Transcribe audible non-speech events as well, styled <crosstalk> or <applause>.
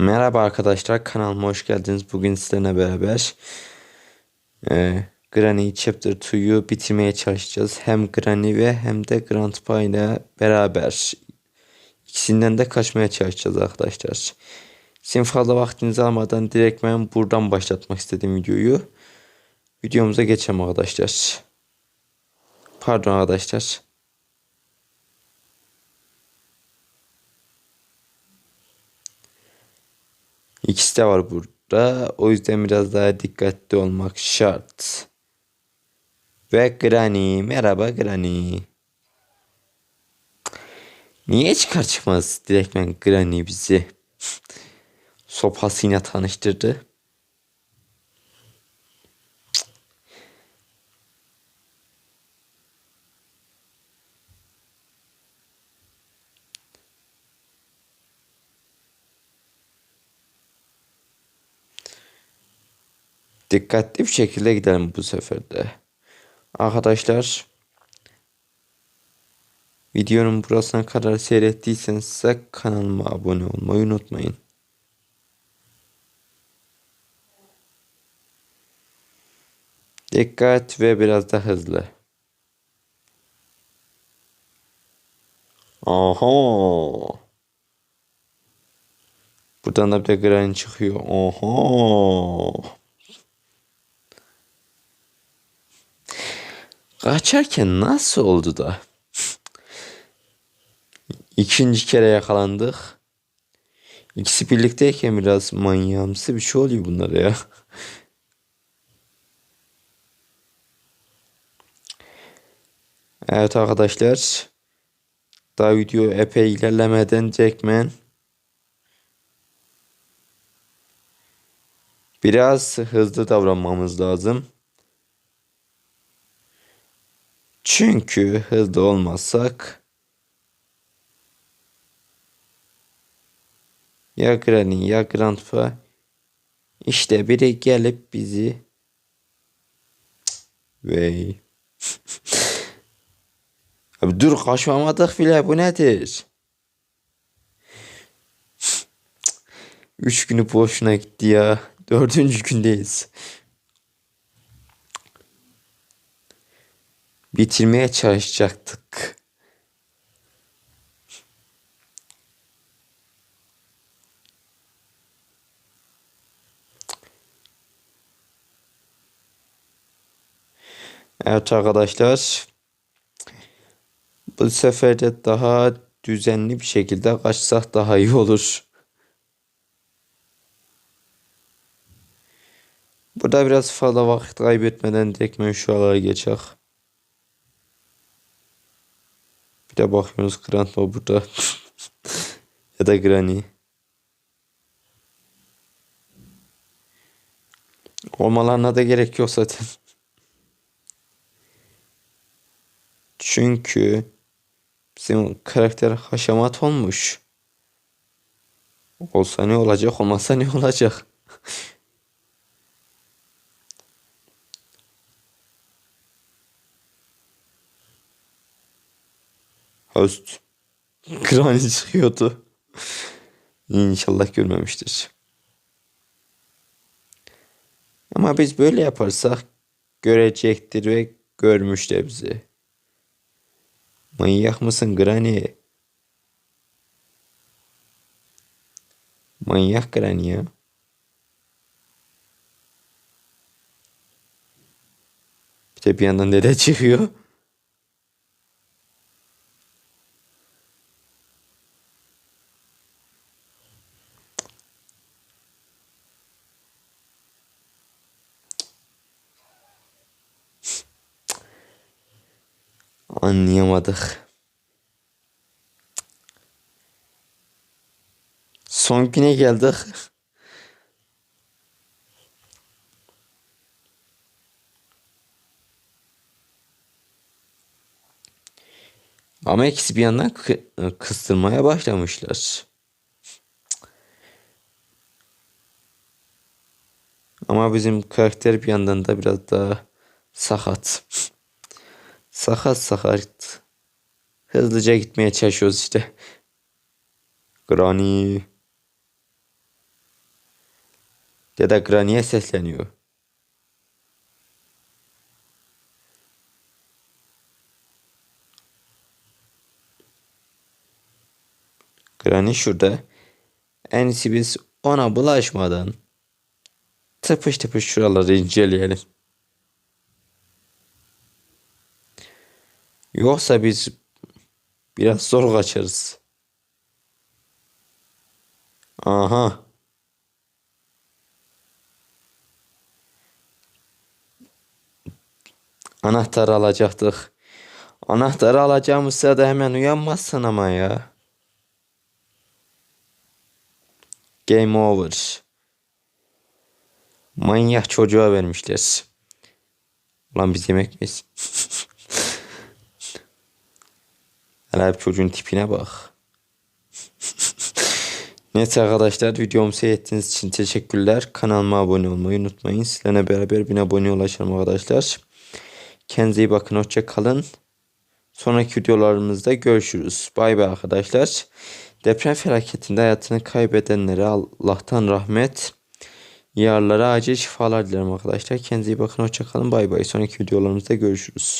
Merhaba arkadaşlar kanalıma hoş geldiniz. Bugün sizlerle beraber e, Granny Chapter 2'yu bitirmeye çalışacağız. Hem Granny ve hem de Grandpa ile beraber ikisinden de kaçmaya çalışacağız arkadaşlar. Sizin fazla vaktinizi almadan direkt ben buradan başlatmak istedim videoyu. Videomuza geçelim arkadaşlar. Pardon arkadaşlar. İkisi de var burada. O yüzden biraz daha dikkatli olmak şart. Ve Granny. Merhaba Granny. Niye çıkar çıkmaz direktmen Granny bizi sopasıyla tanıştırdı. Dikkatli bir şekilde gidelim bu sefer de. Arkadaşlar videonun burasına kadar seyrettiyseniz kanalıma abone olmayı unutmayın. Dikkat ve biraz da hızlı. Aha. Buradan da bir de çıkıyor. Aha. Kaçarken nasıl oldu da? İkinci kere yakalandık. İkisi birlikteyken biraz manyağımsı bir şey oluyor bunlara ya. Evet arkadaşlar. Daha video epey ilerlemeden Jackman biraz hızlı davranmamız lazım. Çünkü hızlı olmazsak ya Granny ya Grandpa işte biri gelip bizi Vey. <laughs> Abi dur kaçmamadık bile bu nedir? Üç günü boşuna gitti ya. Dördüncü gündeyiz. Bitirmeye çalışacaktık. Evet arkadaşlar. Bu sefer de daha düzenli bir şekilde kaçsak daha iyi olur. Burada biraz fazla vakit kaybetmeden direkt şu alara geçelim. Bir de bakıyoruz Grandpa burada. <laughs> ya da Granny. Olmalarına da gerek yok zaten. <laughs> Çünkü bizim karakter haşamat olmuş. Olsa ne olacak, olmazsa ne olacak? <laughs> Host. Granny çıkıyordu. İnşallah görmemiştir. Ama biz böyle yaparsak görecektir ve görmüş de bizi. Manyak mısın Granny? Manyak Granny ya. Bir de bir yandan dede çıkıyor. Anlayamadık. Son güne geldik. Ama ikisi bir yandan kıstırmaya başlamışlar. Ama bizim karakter bir yandan da biraz daha sakat. Sakat sakat. Hızlıca gitmeye çalışıyoruz işte. Granny. Ya da Granny'e sesleniyor. Granny şurada. En iyisi biz ona bulaşmadan tıpış tıpış şuraları inceleyelim. Yoksa biz biraz zor kaçarız. Aha. Anahtarı alacaktık. Anahtarı alacağımız sırada hemen uyanmazsın ama ya. Game over. Manyak çocuğa vermişler. Ulan biz yemek miyiz? <laughs> Hele hep çocuğun tipine bak. Neyse arkadaşlar videomu seyrettiğiniz için teşekkürler. Kanalıma abone olmayı unutmayın. Sizlerle beraber bin abone ulaşalım arkadaşlar. Kendinize iyi bakın. Hoşça kalın. Sonraki videolarımızda görüşürüz. Bay bay arkadaşlar. Deprem felaketinde hayatını kaybedenlere Allah'tan rahmet, yarlara acil şifalar dilerim arkadaşlar. Kendinize iyi bakın. Hoşça kalın. Bay bay. Sonraki videolarımızda görüşürüz.